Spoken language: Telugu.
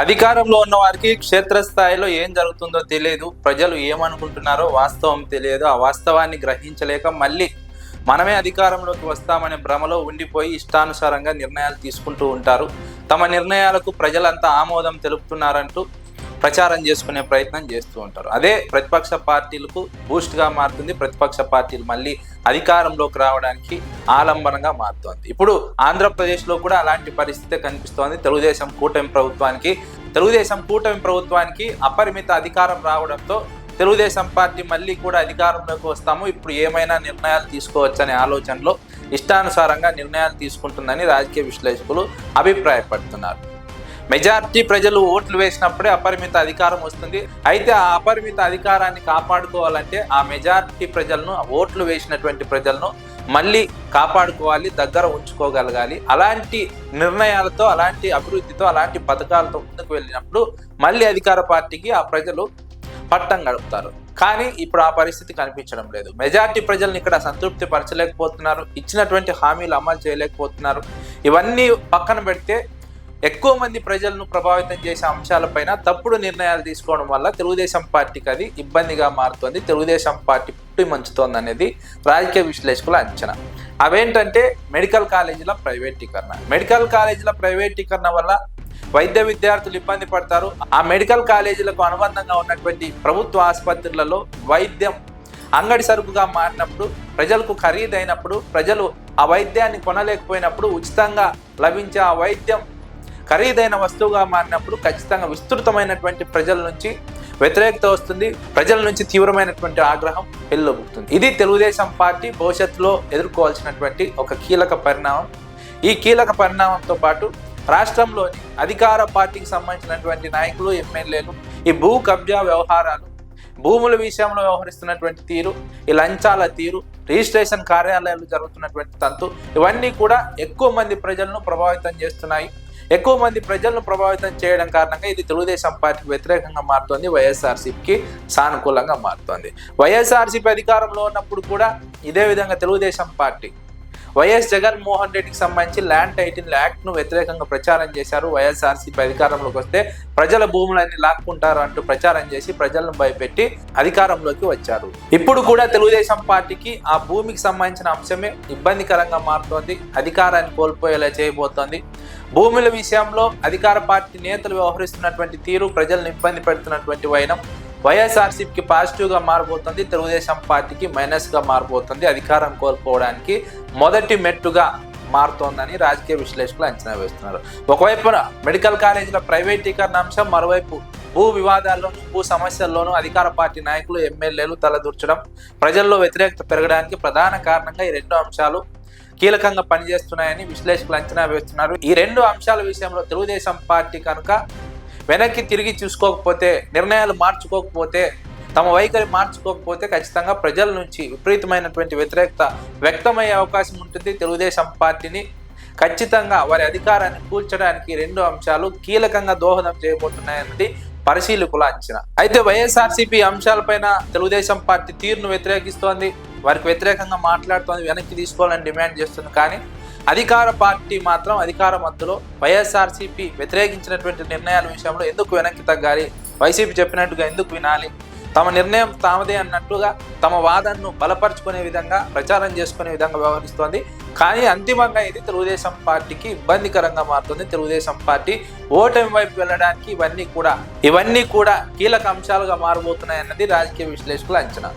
అధికారంలో ఉన్న వారికి క్షేత్రస్థాయిలో ఏం జరుగుతుందో తెలియదు ప్రజలు ఏమనుకుంటున్నారో వాస్తవం తెలియదు. ఆ వాస్తవాన్ని గ్రహించలేక మళ్ళీ మనమే అధికారంలోకి వస్తామనే భ్రమలో ఉండిపోయి ఇష్టానుసారంగా నిర్ణయాలు తీసుకుంటూ ఉంటారు. తమ నిర్ణయాలకు ప్రజలంతా ఆమోదం తెలుపుతున్నారంటూ ప్రచారం చేసుకునే ప్రయత్నం చేస్తూ ఉంటారు. అదే ప్రతిపక్ష పార్టీలకు బూస్ట్గా మారుతుంది. ప్రతిపక్ష పార్టీలు మళ్ళీ అధికారంలోకి రావడానికి ఆలంబనంగా మారుతోంది. ఇప్పుడు ఆంధ్రప్రదేశ్లో కూడా అలాంటి పరిస్థితి కనిపిస్తోంది. తెలుగుదేశం కూటమి ప్రభుత్వానికి తెలుగుదేశం కూటమి ప్రభుత్వానికి అపరిమిత అధికారం రావడంతో తెలుగుదేశం పార్టీ మళ్ళీ కూడా అధికారంలోకి వస్తాము. ఇప్పుడు ఏమైనా నిర్ణయాలు తీసుకోవచ్చనే ఆలోచనలో ఇష్టానుసారంగా నిర్ణయాలు తీసుకుంటుందని రాజకీయ విశ్లేషకులు అభిప్రాయపడుతున్నారు. మెజార్టీ ప్రజలు ఓట్లు వేసినప్పుడే అపరిమిత అధికారం వస్తుంది. అయితే ఆ అపరిమిత అధికారాన్ని కాపాడుకోవాలంటే ఆ మెజార్టీ ప్రజలను ఓట్లు వేసినటువంటి ప్రజలను మళ్ళీ కాపాడుకోవాలి దగ్గర ఉంచుకోగలగాలి. అలాంటి నిర్ణయాలతో అలాంటి అభివృద్ధితో అలాంటి పథకాలతో ముందుకు వెళ్ళినప్పుడు మళ్ళీ అధికార పార్టీకి ఆ ప్రజలు పట్టం గడుపుతారు కానీ ఇప్పుడు ఆ పరిస్థితి కనిపించడం లేదు. మెజార్టీ ప్రజల్ని ఇక్కడ సంతృప్తి పరచలేకపోతున్నారు. ఇచ్చినటువంటి హామీలు అమలు చేయలేకపోతున్నారు. ఇవన్నీ పక్కన పెడితే ఎక్కువ మంది ప్రజలను ప్రభావితం చేసే అంశాలపైన తప్పుడు నిర్ణయాలు తీసుకోవడం వల్ల తెలుగుదేశం పార్టీకి అది ఇబ్బందిగా మారుతుంది. తెలుగుదేశం పార్టీ పుట్టి మంచుతోంది అనేది రాజకీయ విశ్లేషకుల అంచనా. అవేంటంటే మెడికల్ కాలేజీల ప్రైవేటీకరణ. మెడికల్ కాలేజీల ప్రైవేటీకరణ వల్ల వైద్య విద్యార్థులు ఇబ్బంది పడతారు. ఆ మెడికల్ కాలేజీలకు అనుబంధంగా ఉన్నటువంటి ప్రభుత్వ ఆసుపత్రులలో వైద్యం అంగడి సరుకుగా మారినప్పుడు ప్రజలకు ఖరీదైనప్పుడు ప్రజలు ఆ వైద్యాన్ని కొనలేకపోయినప్పుడు ఉచితంగా లభించే ఆ వైద్యం ఖరీదైన వస్తువుగా మారినప్పుడు ఖచ్చితంగా విస్తృతమైనటువంటి ప్రజల నుంచి వ్యతిరేకత వస్తుంది ప్రజల నుంచి తీవ్రమైనటువంటి ఆగ్రహం పెళ్ళబుతుంది ఇది తెలుగుదేశం పార్టీ భవిష్యత్తులో ఎదుర్కోవాల్సినటువంటి ఒక కీలక పరిణామం. ఈ కీలక పరిణామంతో పాటు రాష్ట్రంలోని అధికార పార్టీకి సంబంధించినటువంటి నాయకులు ఎమ్మెల్యేలు ఈ భూ కబ్జా వ్యవహారాలు భూముల విషయంలో వ్యవహరిస్తున్నటువంటి తీరు ఈ లంచాల తీరు రిజిస్ట్రేషన్ కార్యాలయాలు జరుగుతున్నటువంటి తంతు ఇవన్నీ కూడా ఎక్కువ మంది ప్రజలను ప్రభావితం చేస్తున్నాయి. ఎక్కువ మంది ప్రజలను ప్రభావితం చేయడం కారణంగా ఇది తెలుగుదేశం పార్టీకి వ్యతిరేకంగా మారుతోంది వైఎస్ఆర్సీపీకి సానుకూలంగా మారుతోంది. వైఎస్ఆర్సీపీ అధికారంలో ఉన్నప్పుడు కూడా ఇదే విధంగా తెలుగుదేశం పార్టీ వైఎస్ జగన్మోహన్ రెడ్డికి సంబంధించి ల్యాండ్ టైటిల్ యాక్ట్ను వ్యతిరేకంగా ప్రచారం చేశారు. వైఎస్ఆర్సీపీ అధికారంలోకి వస్తే ప్రజల భూములన్నీ లాక్కుంటారు అంటూ ప్రచారం చేసి ప్రజలను భయపెట్టి అధికారంలోకి వచ్చారు. ఇప్పుడు కూడా తెలుగుదేశం పార్టీకి ఆ భూమికి సంబంధించిన అంశమే ఇబ్బందికరంగా మారుతోంది. అధికారాన్ని కోల్పోయేలా చేయబోతోంది. భూముల విషయంలో అధికార పార్టీ నేతలు వ్యవహరిస్తున్నటువంటి తీరు ప్రజలను ఇబ్బంది పెడుతున్నటువంటి వైనం వైఎస్ఆర్సీపీకి పాజిటివ్గా మారబోతుంది తెలుగుదేశం పార్టీకి మైనస్గా మారబోతుంది అధికారం కోల్పోవడానికి మొదటి మెట్టుగా మారుతోందని రాజకీయ విశ్లేషకులు అంచనా వేస్తున్నారు. ఒకవైపున మెడికల్ కాలేజీల ప్రైవేటీకరణ అంశం మరోవైపు భూ వివాదాల్లోనూ భూ సమస్యల్లోనూ అధికార పార్టీ నాయకులు ఎమ్మెల్యేలు తలదూర్చడం ప్రజల్లో వ్యతిరేకత పెరగడానికి ప్రధాన కారణంగా ఈ రెండు అంశాలు కీలకంగా పనిచేస్తున్నాయని విశ్లేషకులు అంచనా వేస్తున్నారు. ఈ రెండు అంశాల విషయంలో తెలుగుదేశం పార్టీ కనుక వెనక్కి తిరిగి చూసుకోకపోతే నిర్ణయాలు మార్చుకోకపోతే తమ వైఖరి మార్చుకోకపోతే ఖచ్చితంగా ప్రజల నుంచి విపరీతమైనటువంటి వ్యతిరేకత వ్యక్తమయ్యే అవకాశం ఉంటుంది. తెలుగుదేశం పార్టీని ఖచ్చితంగా వారి అధికారాన్ని కూల్చడానికి రెండు అంశాలు కీలకంగా దోహదం చేయబోతున్నాయన్నది పరిశీలకుల అంచనా. అయితే వైఎస్ఆర్సీపీ అంశాలపైన తెలుగుదేశం పార్టీ తీరును వ్యతిరేకిస్తోంది. వారికి వ్యతిరేకంగా మాట్లాడుతోంది వెనక్కి తీసుకోవాలని డిమాండ్ చేస్తుంది. కానీ అధికార పార్టీ మాత్రం అధికార మధ్యలో వైఎస్ఆర్సీపీ వ్యతిరేకించినటువంటి నిర్ణయాల విషయంలో ఎందుకు వెనక్కి తగ్గాలి? వైసీపీ చెప్పినట్టుగా ఎందుకు వినాలి? తమ నిర్ణయం తామదే అన్నట్టుగా తమ వాదనను బలపరుచుకునే విధంగా ప్రచారం చేసుకునే విధంగా వ్యవహరిస్తోంది. కానీ అంతిమంగా ఇది తెలుగుదేశం పార్టీకి ఇబ్బందికరంగా మారుతుంది. తెలుగుదేశం పార్టీ ఓటమి వైపు వెళ్ళడానికి ఇవన్నీ కూడా ఇవన్నీ కూడా కీలక అంశాలుగా మారబోతున్నాయన్నది రాజకీయ విశ్లేషకుల అంచనా.